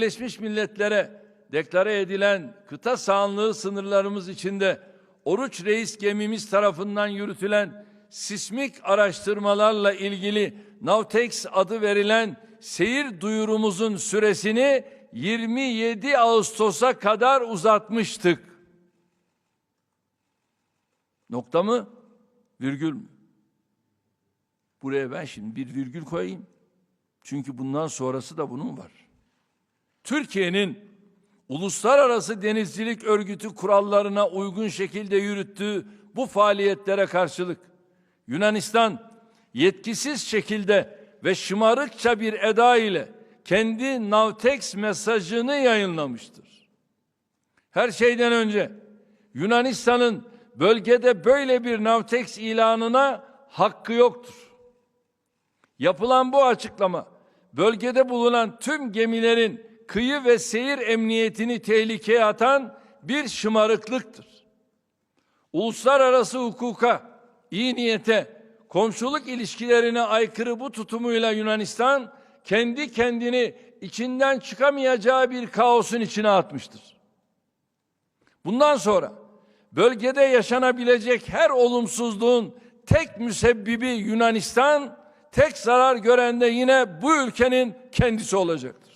Birleşmiş Milletler'e deklare edilen kıta sahanlığı sınırlarımız içinde Oruç Reis gemimiz tarafından yürütülen sismik araştırmalarla ilgili Navtex adı verilen seyir duyurumuzun süresini 27 Ağustos'a kadar uzatmıştık. Nokta mı? Virgül mü? Buraya ben şimdi bir virgül koyayım. Çünkü bundan sonrası da bunun var. Türkiye'nin uluslararası denizcilik örgütü kurallarına uygun şekilde yürüttüğü bu faaliyetlere karşılık Yunanistan yetkisiz şekilde ve şımarıkça bir eda ile kendi Navtex mesajını yayınlamıştır. Her şeyden önce Yunanistan'ın bölgede böyle bir Navtex ilanına hakkı yoktur. Yapılan bu açıklama bölgede bulunan tüm gemilerin kıyı ve seyir emniyetini tehlikeye atan bir şımarıklıktır. Uluslararası hukuka, iyi niyete, komşuluk ilişkilerine aykırı bu tutumuyla Yunanistan kendi kendini içinden çıkamayacağı bir kaosun içine atmıştır. Bundan sonra bölgede yaşanabilecek her olumsuzluğun tek müsebbibi Yunanistan, tek zarar gören de yine bu ülkenin kendisi olacaktır.